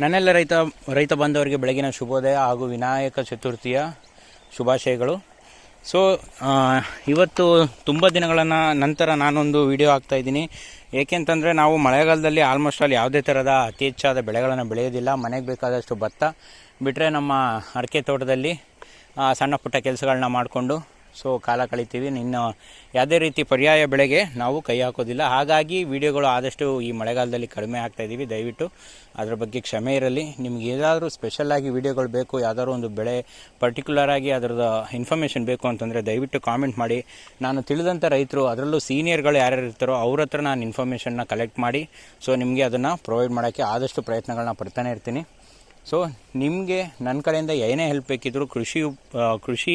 ನನ್ನೆಲ್ಲ ರೈತ ರೈತ ಬಂದವರಿಗೆ ಬೆಳಗಿನ ಶುಭೋದಯ ಹಾಗೂ ವಿನಾಯಕ ಚತುರ್ಥಿಯ ಶುಭಾಶಯಗಳು. ಸೊ ಇವತ್ತು ತುಂಬ ದಿನಗಳನ್ನು ನಂತರ ನಾನೊಂದು ವಿಡಿಯೋ ಹಾಕ್ತಾ ಇದ್ದೀನಿ. ಏಕೆಂತಂದರೆ ನಾವು ಮಳೆಗಾಲದಲ್ಲಿ ಆಲ್ಮೋಸ್ಟ್ ಅಲ್ಲಿ ಯಾವುದೇ ಥರದ ಅತಿ ಹೆಚ್ಚಾದ ಬೆಳೆಗಳನ್ನು ಬೆಳೆಯೋದಿಲ್ಲ. ಮನೆಗೆ ಬೇಕಾದಷ್ಟು ಭತ್ತ ಬಿಟ್ಟರೆ ನಮ್ಮ ಅಡಿಕೆ ತೋಟದಲ್ಲಿ ಸಣ್ಣ ಪುಟ್ಟ ಕೆಲಸಗಳನ್ನ ಮಾಡಿಕೊಂಡು ಸೊ ಕಾಲ ಕಳಿತೀವಿ. ನಿನ್ನ ಯಾವುದೇ ರೀತಿ ಪರ್ಯಾಯ ಬೆಳೆಗೆ ನಾವು ಕೈ ಹಾಕೋದಿಲ್ಲ. ಹಾಗಾಗಿ ವಿಡಿಯೋಗಳು ಆದಷ್ಟು ಈ ಮಳೆಗಾಲದಲ್ಲಿ ಕಡಿಮೆ ಆಗ್ತಾ ಇದ್ದೀವಿ. ದಯವಿಟ್ಟು ಅದರ ಬಗ್ಗೆ ಕ್ಷಮೆ ಇರಲಿ. ನಿಮ್ಗೆ ಏನಾದರೂ ಸ್ಪೆಷಲ್ಲಾಗಿ ವಿಡಿಯೋಗಳು ಬೇಕು, ಯಾವ್ದಾದ್ರು ಒಂದು ಬೆಳೆ ಪರ್ಟಿಕ್ಯುಲರ್ ಆಗಿ ಅದರದ್ದು ಇನ್ಫಾರ್ಮೇಷನ್ ಬೇಕು ಅಂತಂದರೆ ದಯವಿಟ್ಟು ಕಾಮೆಂಟ್ ಮಾಡಿ. ನಾನು ತಿಳಿದಂಥ ರೈತರು, ಅದರಲ್ಲೂ ಸೀನಿಯರ್ಗಳು ಯಾರ್ಯಾರು ಇರ್ತಾರೋ ಅವ್ರ ಹತ್ರ ನಾನು ಇನ್ಫಾರ್ಮೇಷನ್ನ ಕಲೆಕ್ಟ್ ಮಾಡಿ. ಸೊ ನಿಮಗೆ ಅದನ್ನು ಪ್ರೊವೈಡ್ ಮಾಡೋಕ್ಕೆ ಆದಷ್ಟು ಪ್ರಯತ್ನಗಳನ್ನ ಪಡ್ತಾನೆ ಇರ್ತೀನಿ. ಸೊ ನಿಮಗೆ ನನ್ನ ಕಡೆಯಿಂದ ಏನೇ ಹೆಲ್ಪ್ ಬೇಕಿದ್ದರೂ ಕೃಷಿ ಕೃಷಿ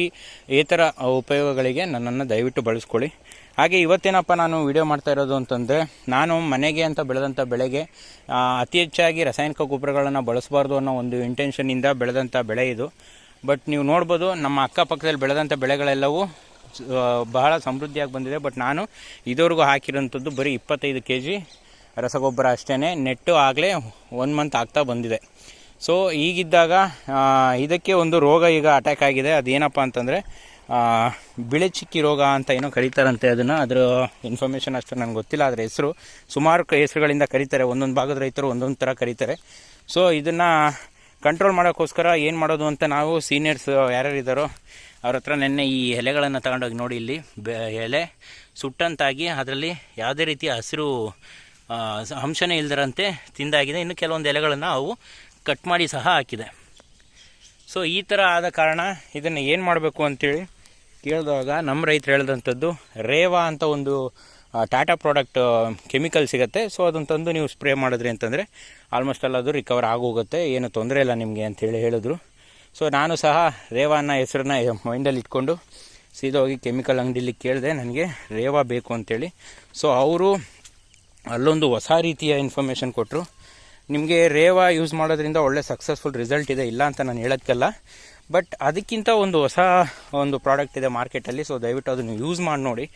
ಏತರ ಉಪಯೋಗಗಳಿಗೆ ನನ್ನನ್ನು ದಯವಿಟ್ಟು ಬಳಸ್ಕೊಳ್ಳಿ. ಹಾಗೆ ಇವತ್ತೇನಪ್ಪ ನಾನು ವಿಡಿಯೋ ಮಾಡ್ತಾ ಇರೋದು ಅಂತಂದರೆ, ನಾನು ಮನೆಗೆ ಅಂತ ಬೆಳೆದಂಥ ಬೆಳೆಗೆ ಅತಿ ಹೆಚ್ಚಾಗಿ ರಾಸಾಯನಿಕ ಗೊಬ್ಬರಗಳನ್ನು ಬಳಸಬಾರ್ದು ಅನ್ನೋ ಒಂದು ಇಂಟೆನ್ಷನ್ನಿಂದ ಬೆಳೆದಂಥ ಬೆಳೆ ಇದು. ಬಟ್ ನೀವು ನೋಡ್ಬೋದು, ನಮ್ಮ ಅಕ್ಕಪಕ್ಕದಲ್ಲಿ ಬೆಳೆದಂಥ ಬೆಳೆಗಳೆಲ್ಲವೂ ಬಹಳ ಸಮೃದ್ಧಿಯಾಗಿ ಬಂದಿದೆ. ಬಟ್ ನಾನು ಇದುವರೆಗೂ ಹಾಕಿರೋಂಥದ್ದು ಬರೀ ಇಪ್ಪತ್ತೈದು ಕೆ ಜಿ ರಸಗೊಬ್ಬರ ಅಷ್ಟೇ ನೆಟ್ಟು ಆಗಲೇ ಒನ್ ಮಂತ್ ಆಗ್ತಾ ಬಂದಿದೆ. ಸೊ ಈಗಿದ್ದಾಗ ಇದಕ್ಕೆ ಒಂದು ರೋಗ ಈಗ ಅಟ್ಯಾಕ್ ಆಗಿದೆ. ಅದೇನಪ್ಪ ಅಂತಂದರೆ ಬಿಳೆ ಚಿಕ್ಕಿ ರೋಗ ಅಂತ ಏನೋ ಕರೀತಾರಂತೆ ಅದನ್ನು. ಅದರ ಇನ್ಫಾರ್ಮೇಷನ್ ಅಷ್ಟು ನನಗೆ ಗೊತ್ತಿಲ್ಲ ಅದರ ಹೆಸರು. ಸುಮಾರು ಹೆಸರುಗಳಿಂದ ಕರೀತಾರೆ. ಒಂದೊಂದು ಭಾಗದ ರೈತರು ಒಂದೊಂದು ಥರ ಕರೀತಾರೆ. ಸೊ ಇದನ್ನು ಕಂಟ್ರೋಲ್ ಮಾಡೋಕ್ಕೋಸ್ಕರ ಏನು ಮಾಡೋದು ಅಂತ ನಾವು ಸೀನಿಯರ್ಸ್ ಯಾರ್ಯಾರು ಇದ್ದಾರೋ ಅವ್ರ ಹತ್ರ ನೆನ್ನೆ ಈ ಎಲೆಗಳನ್ನು ತಗೊಂಡೋಗಿ ನೋಡಿ ಇಲ್ಲಿ. ಎಲೆ ಸುಟ್ಟಂತಾಗಿ ಅದರಲ್ಲಿ ಯಾವುದೇ ರೀತಿಯ ಹಸಿರು ಅಂಶನೇ ಇಲ್ದಿರಂತೆ ತಿಂದಾಗಿದೆ. ಇನ್ನು ಕೆಲವೊಂದು ಎಲೆಗಳನ್ನು ಅವು ಕಟ್ ಮಾಡಿ ಸಹ ಹಾಕಿದೆ. ಸೊ ಈ ಥರ ಆದ ಕಾರಣ ಇದನ್ನು ಏನು ಮಾಡಬೇಕು ಅಂತೇಳಿ ಕೇಳಿದಾಗ ನಮ್ಮ ರೈತರು ಹೇಳಿದಂಥದ್ದು ರೇವಾ ಅಂತ ಒಂದು ಟಾಟಾ ಪ್ರಾಡಕ್ಟ್ ಕೆಮಿಕಲ್ ಸಿಗುತ್ತೆ. ಸೊ ಅದನ್ನು ತಂದು ನೀವು ಸ್ಪ್ರೇ ಮಾಡಿದ್ರಿ ಅಂತಂದರೆ ಆಲ್ಮೋಸ್ಟ್ ಎಲ್ಲ ಅದು ರಿಕವರ್ ಆಗೋಗುತ್ತೆ. ಏನು ತೊಂದರೆ ಇಲ್ಲ ನಿಮಗೆ ಅಂತೇಳಿ ಹೇಳಿದ್ರು. ಸೊ ನಾನು ಸಹ ರೇವಾ ಅನ್ನೋ ಹೆಸರನ್ನ ಮೈಂಡಲ್ಲಿ ಇಟ್ಕೊಂಡು ಸೀದಾ ಹೋಗಿ ಕೆಮಿಕಲ್ ಅಂಗಡಿಲಿ ಕೇಳಿದೆ, ನನಗೆ ರೇವಾ ಬೇಕು ಅಂತೇಳಿ. ಸೊ ಅವರು ಅಲ್ಲೊಂದು ಹೊಸ ರೀತಿಯ ಇನ್ಫಾರ್ಮೇಷನ್ ಕೊಟ್ಟರು ನಿಮಗೆ ರೇವಾ ಯೂಸ್ ಮಾಡೋದ್ರಿಂದ ಒಳ್ಳೆ ಸಕ್ಸಸ್ಫುಲ್ ರಿಸಲ್ಟ್ ಇದೆ, ಇಲ್ಲ ಅಂತ ನಾನು ಹೇಳೋಕ್ಕಲ್ಲ ಬಟ್ ಅದಕ್ಕಿಂತ ಒಂದು ಹೊಸ ಒಂದು ಪ್ರಾಡಕ್ಟ್ ಇದೆ ಮಾರ್ಕೆಟಲ್ಲಿ ಸೊ ದಯವಿಟ್ಟು ಅದನ್ನು ಯೂಸ್ ಮಾಡಿ ನೋಡಿ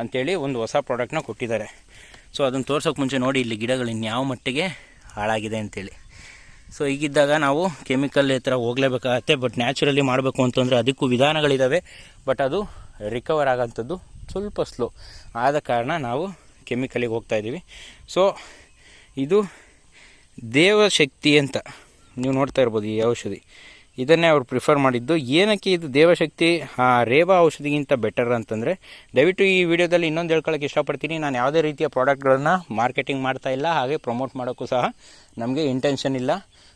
ಅಂತೇಳಿ ಒಂದು ಹೊಸ ಪ್ರಾಡಕ್ಟ್ನ ಕೊಟ್ಟಿದ್ದಾರೆ. ಸೊ ಅದನ್ನು ತೋರ್ಸೋಕೆ ಮುಂಚೆ ನೋಡಿ ಇಲ್ಲಿ ಗಿಡಗಳು ಇನ್ಯಾವ ಮಟ್ಟಿಗೆ ಹಾಳಾಗಿದೆ ಅಂತೇಳಿ. ಸೊ ಈಗಿದ್ದಾಗ ನಾವು ಕೆಮಿಕಲ್ ಹತ್ರ ಹೋಗಲೇಬೇಕಾಗತ್ತೆ ಬಟ್ ನ್ಯಾಚುರಲಿ ಮಾಡಬೇಕು ಅಂತಂದರೆ ಅದಕ್ಕೂ ವಿಧಾನಗಳಿದ್ದಾವೆ ಬಟ್ ಅದು ರಿಕವರ್ ಆಗೋಂಥದ್ದು ಸ್ವಲ್ಪ ಸ್ಲೋ ಆದ ಕಾರಣ ನಾವು ಕೆಮಿಕಲಿಗೆ ಹೋಗ್ತಾ ಇದ್ದೀವಿ ಸೊ ಇದು ದೇವಶಕ್ತಿ ಅಂತ ನೀವು ನೋಡ್ತಾ ಇರ್ಬೋದು ಈ ಔಷಧಿ. ಇದನ್ನೇ ಅವ್ರು ಪ್ರಿಫರ್ ಮಾಡಿದ್ದು. ಏನಕ್ಕೆ ಇದು ದೇವಶಕ್ತಿ? ಆ, ರೇವಾ ಔಷಧಿಗಿಂತ ಬೆಟರ್ ಅಂತಂದರೆ ದಯವಿಟ್ಟು ಈ ವಿಡಿಯೋದಲ್ಲಿ ಇನ್ನೊಂದು ಹೇಳ್ಕೊಳ್ಳೋಕೆ ಇಷ್ಟಪಡ್ತೀನಿ. ನಾನು ಯಾವುದೇ ರೀತಿಯ ಪ್ರಾಡಕ್ಟ್ಗಳನ್ನು ಮಾರ್ಕೆಟಿಂಗ್ ಮಾಡ್ತಾ ಇಲ್ಲ. ಹಾಗೆ ಪ್ರಮೋಟ್ ಮಾಡೋಕ್ಕೂ ಸಹ ನಮಗೆ ಇಂಟೆನ್ಷನ್ ಇಲ್ಲ.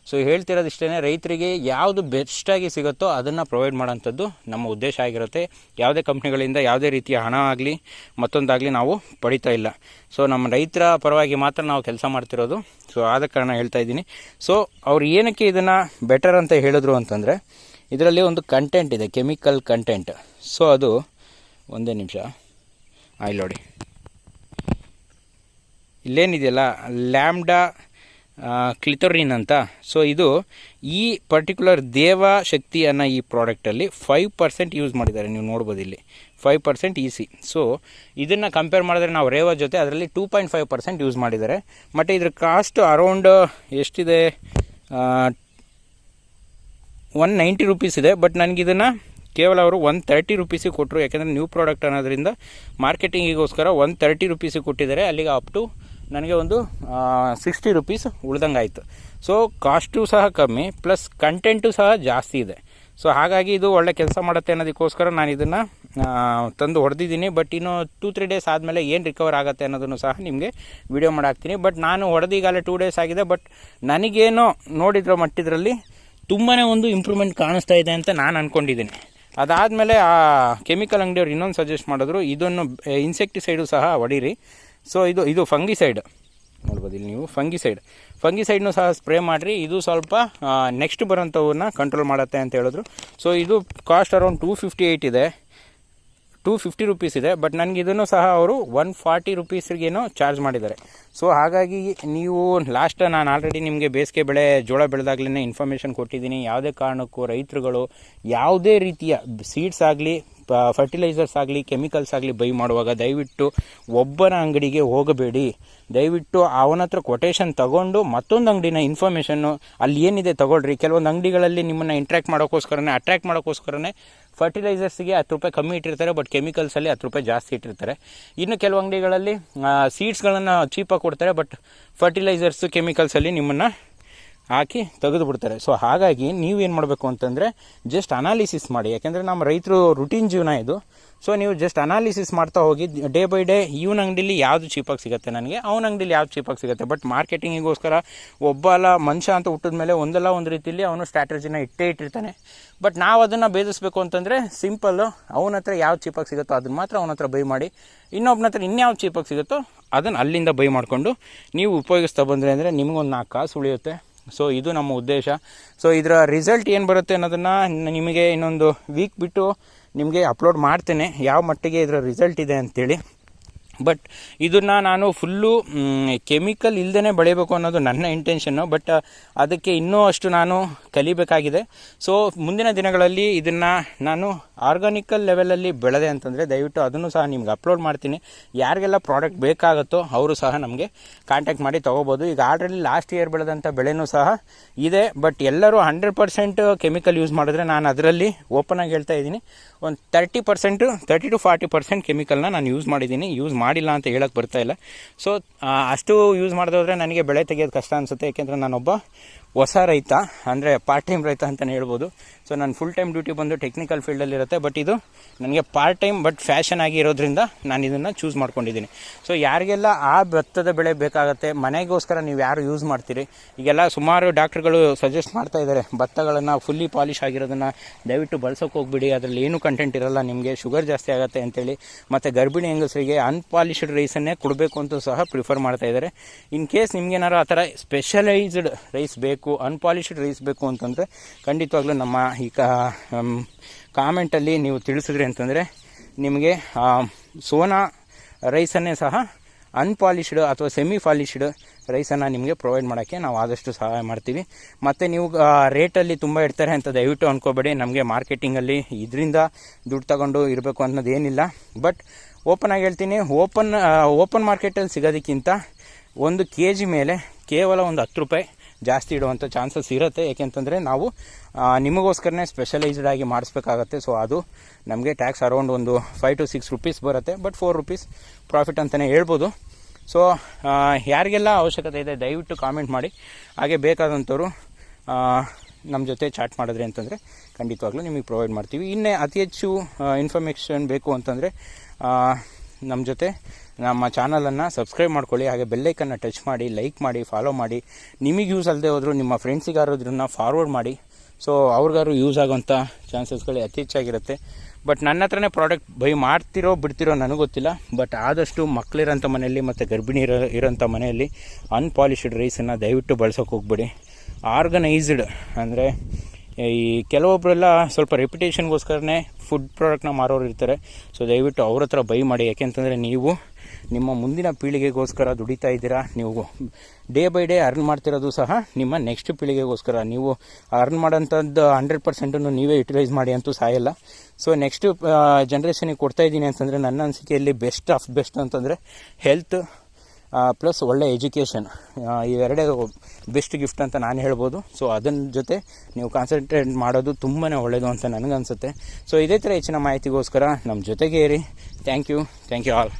ಸೊ ಹೇಳ್ತಿರೋದು ಇಷ್ಟೇ ರೈತರಿಗೆ ಯಾವುದು ಬೆಸ್ಟಾಗಿ ಸಿಗುತ್ತೋ ಅದನ್ನು ಪ್ರೊವೈಡ್ ಮಾಡೋಂಥದ್ದು ನಮ್ಮ ಉದ್ದೇಶ ಆಗಿರುತ್ತೆ. ಯಾವುದೇ ಕಂಪ್ನಿಗಳಿಂದ ಯಾವುದೇ ರೀತಿಯ ಹಣ ಆಗಲಿ, ಮತ್ತೊಂದಾಗಲಿ ನಾವು ಪಡಿತಾ ಇಲ್ಲ. ಸೊ ನಮ್ಮ ರೈತರ ಪರವಾಗಿ ಮಾತ್ರ ನಾವು ಕೆಲಸ ಮಾಡ್ತಿರೋದು. ಸೊ ಆದ ಕಾರಣ ಹೇಳ್ತಾ ಇದ್ದೀನಿ. ಸೊ ಅವ್ರು ಏನಕ್ಕೆ ಇದನ್ನು ಬೆಟರ್ ಅಂತ ಹೇಳಿದ್ರು ಅಂತಂದರೆ, ಇದರಲ್ಲಿ ಒಂದು ಕಂಟೆಂಟ್ ಇದೆ ಕೆಮಿಕಲ್ ಕಂಟೆಂಟ್ ಸೊ ಅದು ಒಂದೇ ನಿಮಿಷ. ಆಯ್ಲ್ ನೋಡಿ. ಇಲ್ಲೇನಿದೆಯಲ್ಲ ಲ್ಯಾಮ್ಡಾ ಕ್ಲಿತೊರಿನ್ ಅಂತ. ಸೊ ಇದು ಈ ಪರ್ಟಿಕ್ಯುಲರ್ ದೇವ ಶಕ್ತಿ ಅನ್ನೋ ಈ ಪ್ರಾಡಕ್ಟಲ್ಲಿ ಫೈವ್ ಪರ್ಸೆಂಟ್ ಯೂಸ್ ಮಾಡಿದ್ದಾರೆ. ನೀವು ನೋಡ್ಬೋದು ಇಲ್ಲಿ. ಫೈವ್ ಪರ್ಸೆಂಟ್ ಈಸಿ ಸೊ ಇದನ್ನು ಕಂಪೇರ್ ಮಾಡಿದ್ರೆ ನಾವು ರೇವಾ ಜೊತೆ ಅದರಲ್ಲಿ two point five percent use ಮಾಡಿದ್ದಾರೆ. ಮತ್ತು ಇದ್ರ ಕಾಸ್ಟ್ ಅರೌಂಡ್ ಎಷ್ಟಿದೆ? ಒನ್ ನೈಂಟಿ ರುಪೀಸ್ ಇದೆ. ಬಟ್ ನನಗಿದನ್ನು ಕೇವಲ ಅವರು ಒನ್ ತರ್ಟಿ ರುಪೀಸಿಗೆ ಕೊಟ್ಟರು ಯಾಕೆಂದರೆ ನ್ಯೂ ಪ್ರಾಡಕ್ಟ್ ಅನ್ನೋದ್ರಿಂದ ಮಾರ್ಕೆಟಿಂಗಿಗೋಸ್ಕರ ಒನ್ ತರ್ಟಿ ರುಪೀಸಿಗೆ ಕೊಟ್ಟಿದ್ದಾರೆ. ಅಲ್ಲಿಗೆ ಅಪ್ ಟು ನನಗೆ ಒಂದು ಸಿಕ್ಸ್ಟಿ ರುಪೀಸ್ ಉಳ್ದಂಗೆ ಆಯಿತು ಸೊ ಕಾಸ್ಟು ಸಹ ಕಮ್ಮಿ ಪ್ಲಸ್ ಕಂಟೆಂಟು ಸಹ ಜಾಸ್ತಿ ಇದೆ. ಸೊ ಹಾಗಾಗಿ ಇದು ಒಳ್ಳೆ ಕೆಲಸ ಮಾಡುತ್ತೆ ಅನ್ನೋದಕ್ಕೋಸ್ಕರ ನಾನು ಇದನ್ನು ತಂದು ಹೊಡೆದಿದ್ದೀನಿ. ಬಟ್ ಇನ್ನು ಟೂ ತ್ರೀ ಡೇಸ್ ಆದಮೇಲೆ ಏನು ರಿಕವರ್ ಆಗುತ್ತೆ ಅನ್ನೋದನ್ನು ಸಹ ನಿಮಗೆ ವಿಡಿಯೋ ಮಾಡಾಕ್ತೀನಿ ಬಟ್ ನಾನು ಹೊಡೆದೀಗಾಗಲೇ ಟೂ ಡೇಸ್ ಆಗಿದೆ. ಬಟ್ ನನಗೇನೋ ನೋಡಿದ್ರ ಮಟ್ಟಿದ್ರಲ್ಲಿ ತುಂಬಾ ಒಂದು ಇಂಪ್ರೂವ್ಮೆಂಟ್ ಕಾಣಿಸ್ತಾ ಇದೆ ಅಂತ ನಾನು ಅಂದ್ಕೊಂಡಿದ್ದೀನಿ ಅದಾದಮೇಲೆ ಆ ಕೆಮಿಕಲ್ ಅಂಗಡಿಯವ್ರು ಇನ್ನೊಂದು ಸಜೆಸ್ಟ್ ಮಾಡಿದ್ರು. ಇದನ್ನು ಇನ್ಸೆಕ್ಟಿಸೈಡು ಸಹ ಹೊಡೀರಿ. ಸೊ ಇದು ಇದು ಫಂಗಿಸೈಡ್ ನೋಡ್ಬೋದು, ಇಲ್ಲಿ ನೀವು ಫಂಗಿಸೈಡ್ ಫಂಗಿಸೈಡ್ನು ಸಹ ಸ್ಪ್ರೇ ಮಾಡಿರಿ. ಇದು ಸ್ವಲ್ಪ ನೆಕ್ಸ್ಟ್ ಬರೋಂಥವನ್ನ ಕಂಟ್ರೋಲ್ ಮಾಡುತ್ತೆ ಅಂತ ಹೇಳಿದ್ರು. ಸೊ ಇದು cost around two fifty eight ಇದೆ. ಟೂ ಫಿಫ್ಟಿ ರುಪೀಸ್ ಇದೆ. ಬಟ್ ನನಗೆ ಇದನ್ನು ಸಹ ಅವರು ಒನ್ ಫಾರ್ಟಿ ರುಪೀಸ್ಗೇನೋ ಚಾರ್ಜ್ ಮಾಡಿದ್ದಾರೆ. ಸೊ ಹಾಗಾಗಿ ನೀವು ಲಾಸ್ಟ್ ನಾನು ಆಲ್ರೆಡಿ ನಿಮಗೆ ಬೇಸಿಗೆ ಬೆಳೆ, ಜೋಳ ಬೆಳೆದಾಗಲೇ ಇನ್ಫಾರ್ಮೇಷನ್ ಕೊಟ್ಟಿದ್ದೀನಿ. ಯಾವುದೇ ಕಾರಣಕ್ಕೂ ರೈತರುಗಳು ಯಾವುದೇ ರೀತಿಯ ಸೀಡ್ಸ್ ಆಗಲಿ ಫರ್ಟಿಲೈಸರ್ಸ್ ಆಗಲಿ ಕೆಮಿಕಲ್ಸ್ ಆಗಲಿ ಬೈ ಮಾಡುವಾಗ ದಯವಿಟ್ಟು ಒಬ್ಬರ ಅಂಗಡಿಗೆ ಹೋಗಬೇಡಿ. ದಯವಿಟ್ಟು ಅವನ ಹತ್ರ ಕೊಟೇಶನ್ ತಗೊಂಡು ಮತ್ತೊಂದು ಅಂಗಡಿನ ಇನ್ಫಾರ್ಮೇಷನ್ನು ಅಲ್ಲಿ ಏನಿದೆ ತಗೊಳ್ರಿ. ಕೆಲವೊಂದು ಅಂಗಡಿಗಳಲ್ಲಿ ನಿಮ್ಮನ್ನು ಇಂಟ್ರ್ಯಾಕ್ಟ್ ಮಾಡೋಕ್ಕೋಸ್ಕರನೇ ಅಟ್ರ್ಯಾಕ್ಟ್ ಮಾಡೋಕ್ಕೋಸ್ಕರನೇ ಫರ್ಟಿಲೈಸರ್ಸ್ಗೆ ಹತ್ತು ರೂಪಾಯಿ ಕಮ್ಮಿ ಇಟ್ಟಿರ್ತಾರೆ ಬಟ್ ಕೆಮಿಕಲ್ಸಲ್ಲಿ ಹತ್ತು ರೂಪಾಯಿ ಜಾಸ್ತಿ ಇಟ್ಟಿರ್ತಾರೆ. ಇನ್ನು ಕೆಲವು ಅಂಗಡಿಗಳಲ್ಲಿ ಸೀಡ್ಸ್ಗಳನ್ನು ಚೀಪಾಗಿ ಕೊಡ್ತಾರೆ ಬಟ್ ಫರ್ಟಿಲೈಸರ್ಸು ಕೆಮಿಕಲ್ಸಲ್ಲಿ ನಿಮ್ಮನ್ನು ಹಾಕಿ ತೆಗೆದು ಬಿಡ್ತಾರೆ ಸೊ ಹಾಗಾಗಿ ನೀವೇನು ಮಾಡಬೇಕು ಅಂತಂದರೆ ಜಸ್ಟ್ ಅನಾಲಿಸಿಸ್ ಮಾಡಿ. ಯಾಕೆಂದರೆ ನಮ್ಮ ರೈತರು ರುಟೀನ್ ಜೀವನ ಇದು. ಸೊ ನೀವು ಜಸ್ಟ್ ಅನಾಲಿಸಿಸ್ ಮಾಡ್ತಾ ಹೋಗಿ ಡೇ ಬೈ ಡೇ ಇವನ ಅಂಗಡಿಲಿ ಯಾವುದು ಚೀಪಾಗಿ ಸಿಗುತ್ತೆ ನನಗೆ, ಅವನ ಅಂಗಡಿಲಿ ಯಾವ್ದು ಚೀಪಾಗಿ ಸಿಗುತ್ತೆ. ಬಟ್ ಮಾರ್ಕೆಟಿಂಗಿಗೋಸ್ಕರ ಒಬ್ಬ ಅಲ್ಲ ಮನುಷ್ಯ ಅಂತ ಹುಟ್ಟಿದ ಮೇಲೆ ಒಂದಲ್ಲ ಒಂದು ರೀತಿಯಲ್ಲಿ ಅವನು ಸ್ಟ್ರಾಟಜಿನ ಇಟ್ಟೇ ಇಟ್ಟಿರ್ತಾನೆ. ಬಟ್ ನಾವು ಅದನ್ನು ಭೇದಿಸ್ಬೇಕು ಅಂತಂದರೆ ಸಿಂಪಲ್ಲು ಅವನ ಹತ್ರ ಯಾವ್ದು ಚೀಪಾಗಿ ಸಿಗುತ್ತೋ ಅದನ್ನ ಮಾತ್ರ ಅವನ ಹತ್ರ ಬೈ ಮಾಡಿ. ಇನ್ನೊಬ್ಬನ ಹತ್ರ ಇನ್ಯಾವ್ದು ಚೀಪಾಗಿ ಸಿಗುತ್ತೋ ಅದನ್ನು ಅಲ್ಲಿಂದ ಬೈ ಮಾಡಿಕೊಂಡು ನೀವು ಉಪಯೋಗಿಸ್ತಾ ಬಂದರೆ ಅಂದರೆ ನಿಮಗೊಂದು ನಾಲ್ಕು ಕಾಸು ಉಳಿಯುತ್ತೆ. ಸೊ ಇದು ನಮ್ಮ ಉದ್ದೇಶ. ಸೊ ಇದರ ರಿಸಲ್ಟ್ ಏನು ಬರುತ್ತೆ ಅನ್ನೋದನ್ನು ನಿಮಗೆ ಇನ್ನೊಂದು ವೀಕ್ ಬಿಟ್ಟು ನಿಮಗೆ ಅಪ್ಲೋಡ್ ಮಾಡ್ತೇನೆ. ಯಾವ ಮಟ್ಟಿಗೆ ಇದರ ರಿಸಲ್ಟ್ ಇದೆ ಅಂತೇಳಿ. ಬಟ್ ಇದನ್ನು ನಾನು ಫುಲ್ಲು ಕೆಮಿಕಲ್ ಇಲ್ಲದೇ ಬೆಳಿಬೇಕು ಅನ್ನೋದು ನನ್ನ ಇಂಟೆನ್ಷನ್ನು ಬಟ್ ಅದಕ್ಕೆ ಇನ್ನೂ ಅಷ್ಟು ನಾನು ಕಲಿಬೇಕಾಗಿದೆ. ಸೊ ಮುಂದಿನ ದಿನಗಳಲ್ಲಿ ಇದನ್ನು ನಾನು ಆರ್ಗಾನಿಕಲ್ ಲೆವೆಲಲ್ಲಿ ಬೆಳೆದೆ ಅಂತಂದರೆ ದಯವಿಟ್ಟು ಅದನ್ನು ಸಹ ನಿಮ್ಗೆ ಅಪ್ಲೋಡ್ ಮಾಡ್ತೀನಿ. ಯಾರಿಗೆಲ್ಲ ಪ್ರಾಡಕ್ಟ್ ಬೇಕಾಗುತ್ತೋ ಅವರು ಸಹ ನಮಗೆ ಕಾಂಟ್ಯಾಕ್ಟ್ ಮಾಡಿ ತೊಗೋಬೋದು. ಈಗ ಆಲ್ರೆಡಿ ಲಾಸ್ಟ್ ಇಯರ್ ಬೆಳೆದಂಥ ಬೆಳೆನೂ ಸಹ ಇದೆ, ಬಟ್ ಎಲ್ಲರೂ ಹಂಡ್ರೆಡ್ ಪರ್ಸೆಂಟ್ ಕೆಮಿಕಲ್ ಯೂಸ್ ಮಾಡಿದ್ರೆ ನಾನು ಅದರಲ್ಲಿ ಓಪನ್ ಆಗಿ ಹೇಳ್ತಾ ಇದ್ದೀನಿ. ಒಂದು thirty percent thirty to forty percent ಕೆಮಿಕಲ್ನ ನಾನು ಯೂಸ್ ಮಾಡಿದ್ದೀನಿ, ಯೂಸ್ ಮಾಡಿಲ್ಲ ಅಂತ ಹೇಳಕ್ಕೆ ಬರ್ತಾ ಇಲ್ಲ. ಸೊ ಅಷ್ಟು ಯೂಸ್ ಮಾಡಿದ್ರೆ ನನಗೆ ಬೆಳೆ ತೆಗೆಯೋದು ಕಷ್ಟ ಅನಿಸುತ್ತೆ. ಏಕೆಂದರೆ ನಾನೊಬ್ಬ ಹೊಸ ರೈತ, ಅಂದರೆ ಪಾರ್ಟ್ ಟೈಮ್ ರೈತ ಅಂತಲೇ ಹೇಳ್ಬೋದು. ಸೊ ನಾನು ಫುಲ್ ಟೈಮ್ ಡ್ಯೂಟಿ ಬಂದು ಟೆಕ್ನಿಕಲ್ ಫೀಲ್ಡಲ್ಲಿ ಇರುತ್ತೆ. ಬಟ್ ಇದು ನನಗೆ ಪಾರ್ಟ್ ಟೈಮ್ ಬಟ್ ಫ್ಯಾಷನ್ ಆಗಿ ಇರೋದ್ರಿಂದ ನಾನು ಇದನ್ನು ಚೂಸ್ ಮಾಡ್ಕೊಂಡಿದ್ದೀನಿ. ಸೊ ಯಾರಿಗೆಲ್ಲ ಆ ಭತ್ತದ ಬೆಳೆ ಬೇಕಾಗುತ್ತೆ, ಮನೆಗೋಸ್ಕರ ನೀವು ಯಾರು ಯೂಸ್ ಮಾಡ್ತೀರಿ? ಈಗೆಲ್ಲ ಸುಮಾರು ಡಾಕ್ಟ್ರುಗಳು ಸಜೆಸ್ಟ್ ಮಾಡ್ತಾ ಇದ್ದಾರೆ ಭತ್ತಗಳನ್ನು ಫುಲ್ಲಿ ಪಾಲಿಶ್ ಆಗಿರೋದನ್ನು ದಯವಿಟ್ಟು ಬಳಸೋಕೆ ಹೋಗ್ಬಿಡಿ. ಅದರಲ್ಲಿ ಏನು ಕಂಟೆಂಟ್ ಇರಲ್ಲ, ನಿಮಗೆ ಶುಗರ್ ಜಾಸ್ತಿ ಆಗುತ್ತೆ ಅಂತೇಳಿ. ಮತ್ತು ಗರ್ಭಿಣಿ ಹೆಂಗಸರಿಗೆ ಅನ್ಪಾಲಿಶ್ಡ್ ರೈಸನ್ನೇ ಕೊಡಬೇಕು ಅಂತ ಸಹ ಪ್ರಿಫರ್ ಮಾಡ್ತಾ ಇದ್ದಾರೆ. ಇನ್ ಕೇಸ್ ನಿಮ್ಗೇನಾರು ಆ ಥರ ಸ್ಪೆಷಲೈಸ್ಡ್ ರೈಸ್ ಬೇಕು ಅನ್ಪಾಲಿಶ್ಡ್ ರೈಸ್ ಬೇಕು ಅಂತಂದರೆ ಖಂಡಿತವಾಗ್ಲೂ ನಮ್ಮ ಈ ಕಾಮೆಂಟಲ್ಲಿ ನೀವು ತಿಳಿಸಿದ್ರಿ ಅಂತಂದರೆ ನಿಮಗೆ ಸೋನಾ ರೈಸನ್ನೇ ಸಹ ಅನ್ಪಾಲಿಶ್ಡ್ ಅಥವಾ ಸೆಮಿ ಪಾಲಿಶ್ಡ್ ರೈಸನ್ನು ನಿಮಗೆ ಪ್ರೊವೈಡ್ ಮಾಡೋಕ್ಕೆ ನಾವು ಆದಷ್ಟು ಸಹಾಯ ಮಾಡ್ತೀವಿ. ಮತ್ತು ನೀವು ರೇಟಲ್ಲಿ ತುಂಬ ಇಡ್ತಾರೆ ಅಂತ ದಯವಿಟ್ಟು ಅಂದ್ಕೋಬೇಡಿ ನಮಗೆ ಮಾರ್ಕೆಟಿಂಗಲ್ಲಿ ಇದರಿಂದ ದುಡ್ಡು ತಗೊಂಡು ಇರಬೇಕು ಅನ್ನೋದೇನಿಲ್ಲ ಬಟ್ ಓಪನ್ ಆಗಿ ಹೇಳ್ತೀನಿ. ಓಪನ್ ಓಪನ್ ಮಾರ್ಕೆಟಲ್ಲಿ ಸಿಗೋದಕ್ಕಿಂತ ಒಂದು ಕೆ ಜಿ ಮೇಲೆ ಕೇವಲ ಒಂದು ಹತ್ತು ರೂಪಾಯಿ ಜಾಸ್ತಿ ಇಡುವಂಥ ಚಾನ್ಸಸ್ ಇರುತ್ತೆ. ಏಕೆಂತಂದರೆ ನಾವು ನಿಮಗೋಸ್ಕರನೇ ಸ್ಪೆಷಲೈಸ್ಡ್ ಆಗಿ ಮಾಡಿಸ್ಬೇಕಾಗತ್ತೆ. ಸೊ ಅದು ನಮಗೆ ಟ್ಯಾಕ್ಸ್ ಅರೌಂಡ್ ಒಂದು ಫೈವ್ ಟು ಸಿಕ್ಸ್ ರುಪೀಸ್ ಬರುತ್ತೆ. ಬಟ್ ಫೋರ್ ರುಪೀಸ್ ಪ್ರಾಫಿಟ್ ಅಂತಲೇ ಹೇಳ್ಬೋದು. ಸೊ ಯಾರಿಗೆಲ್ಲ ಅವಶ್ಯಕತೆ ಇದೆ ದಯವಿಟ್ಟು ಕಾಮೆಂಟ್ ಮಾಡಿ. ಹಾಗೆ ಬೇಕಾದಂಥವ್ರು ನಮ್ಮ ಜೊತೆ ಚಾಟ್ ಮಾಡಿದ್ರಿ ಅಂತಂದರೆ ಖಂಡಿತವಾಗ್ಲೂ ನಿಮಗೆ ಪ್ರೊವೈಡ್ ಮಾಡ್ತೀವಿ. ಇನ್ನೇ ಅತಿ ಹೆಚ್ಚು ಇನ್ಫಾರ್ಮೇಷನ್ ಬೇಕು ಅಂತಂದರೆ ನಮ್ಮ ಜೊತೆ ನಮ್ಮ ಚಾನಲನ್ನು ಸಬ್ಸ್ಕ್ರೈಬ್ ಮಾಡ್ಕೊಳ್ಳಿ, ಹಾಗೆ ಬೆಲ್ಲೈಕನ್ನು ಟಚ್ ಮಾಡಿ ಲೈಕ್ ಮಾಡಿ ಫಾಲೋ ಮಾಡಿ. ನಿಮಗೆ ಯೂಸ್ ಅಲ್ಲದೆ ಹೋದರೂ ನಿಮ್ಮ ಫ್ರೆಂಡ್ಸಿಗಾರೋದ್ರನ್ನ ಫಾರ್ವರ್ಡ್ ಮಾಡಿ. ಸೊ ಅವ್ರಿಗಾರು ಯೂಸ್ ಆಗೋಂಥ ಚಾನ್ಸಸ್ಗಳು ಅತಿ ಹೆಚ್ಚಾಗಿರುತ್ತೆ. ಬಟ್ ನನ್ನ ಹತ್ರನೇ ಪ್ರಾಡಕ್ಟ್ ಬೈ ಮಾಡ್ತಿರೋ, ಬಿಡ್ತಿರೋ ನನಗೆ ಗೊತ್ತಿಲ್ಲ. ಬಟ್ ಆದಷ್ಟು ಮಕ್ಕಳಿರೋಂಥ ಮನೆಯಲ್ಲಿ ಮತ್ತು ಗರ್ಭಿಣಿ ಇರೋ, ಇರೋಂಥ ಮನೆಯಲ್ಲಿ ಅನ್ಪಾಲಿಶ್ಡ್ ರೈಸನ್ನು ದಯವಿಟ್ಟು ಬಳಸೋಕೆ ಹೋಗ್ಬೇಡಿ. ಆರ್ಗನೈಸ್ಡ್ ಅಂದರೆ, ಈ ಕೆಲವೊಬ್ಬರೆಲ್ಲ ಸ್ವಲ್ಪ ರೆಪ್ಯುಟೇಷನ್ಗೋಸ್ಕರನೇ ಫುಡ್ ಪ್ರಾಡಕ್ಟ್ನ ಮಾರೋರು ಇರ್ತಾರೆ. ಸೊ ದಯವಿಟ್ಟು ಅವ್ರ ಹತ್ರ ಬೈ ಮಾಡಿ. ಯಾಕೆಂತಂದರೆ ನೀವು ನಿಮ್ಮ ಮುಂದಿನ ಪೀಳಿಗೆಗೋಸ್ಕರ ದುಡಿತಾ ಇದ್ದೀರಾ, ನೀವು ಡೇ ಬೈ ಡೇ ಅರ್ನ್ ಮಾಡ್ತಿರೋದು ಸಹ ನಿಮ್ಮ ನೆಕ್ಸ್ಟ್ ಪೀಳಿಗೆಗೋಸ್ಕರ. ನೀವು ಅರ್ನ್ ಮಾಡೋಂಥದ್ದು ಹಂಡ್ರೆಡ್ ಪರ್ಸೆಂಟನ್ನು ನೀವೇ ಯುಟಿಲೈಸ್ ಮಾಡಿ ಅಂತೂ ಸಾಯಲ್ಲ. ಸೊ ನೆಕ್ಸ್ಟ್ ಜನ್ರೇಷನಿಗೆ ಕೊಡ್ತಾ ಇದ್ದೀನಿ ಅಂತಂದರೆ ನನ್ನ ಅನಿಸಿಕೆಯಲ್ಲಿ ಬೆಸ್ಟ್ ಆಫ್ ಬೆಸ್ಟ್ ಅಂತಂದರೆ, ಹೆಲ್ತ್ ಪ್ಲಸ್ ಒಳ್ಳೆ ಎಜುಕೇಷನ್ ಇವೆರಡೇ ಬೆಸ್ಟ್ ಗಿಫ್ಟ್ ಅಂತ ನಾನು ಹೇಳ್ಬೋದು. ಸೊ ಅದನ್ನ ಜೊತೆ ನೀವು ಕಾನ್ಸಂಟ್ರೇಟ್ ಮಾಡೋದು ತುಂಬಾ ಒಳ್ಳೆಯದು ಅಂತ ನನಗನ್ಸುತ್ತೆ. ಸೊ ಇದೇ ಥರ ಹೆಚ್ಚಿನ ಮಾಹಿತಿಗೋಸ್ಕರ ನಮ್ಮ ಜೊತೆಗೆ ಇರಿ thank you thank you all